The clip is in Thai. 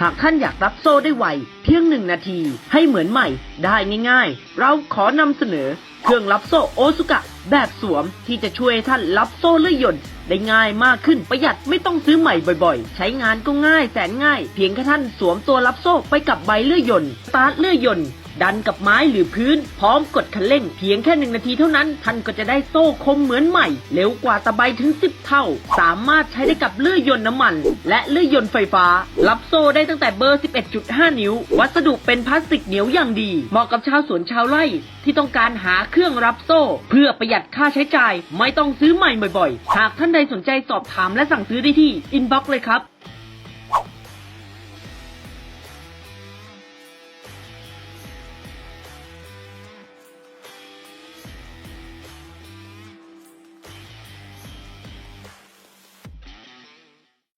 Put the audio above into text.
หากท่านอยากรับโซ่ได้ไวเพียงหนึ่งนาที ให้เหมือนใหม่ได้ง่ายๆ เราขอนำเสนอ เครื่องรับโซ่โอซุกะ แบบสวมที่จะช่วยท่านรับโซ่เลื่อยยนต์ได้ง่ายมากขึ้นประหยัดไม่ต้องซื้อใหม่บ่อยๆ ใช้งานก็ง่ายแสนง่าย เพียงแค่ท่านสวมตัวรับโซ่ไปกับใบเลื่อยยนต์สตาร์ทเลื่อยยนต์ดันกับไม้หรือพื้น พร้อมกดคันเร่งเพียงแค่หนึ่งนาทีเท่านั้น ท่านก็จะได้โซ่คมเหมือนใหม่ เร็วกว่าตะไบถึง 10 เท่า สามารถใช้ได้กับเลื่อยยนต์น้ำมัน และเลื่อยยนต์ไฟฟ้า รับโซ่ได้ตั้งแต่เบอร์ 11.5 นิ้ว วัสดุเป็นพลาสติกเหนียวอย่างดี เหมาะกับชาวสวนชาวไร่ที่ต้องการหาเครื่องรับโซ่ เพื่อประหยัดยัดค่าใช้จ่าย ไม่ต้องซื้อใหม่บ่อยๆ หากท่านใดสนใจสอบถามและสั่งซื้อได้ที่อินบ็อกซ์เลยครับ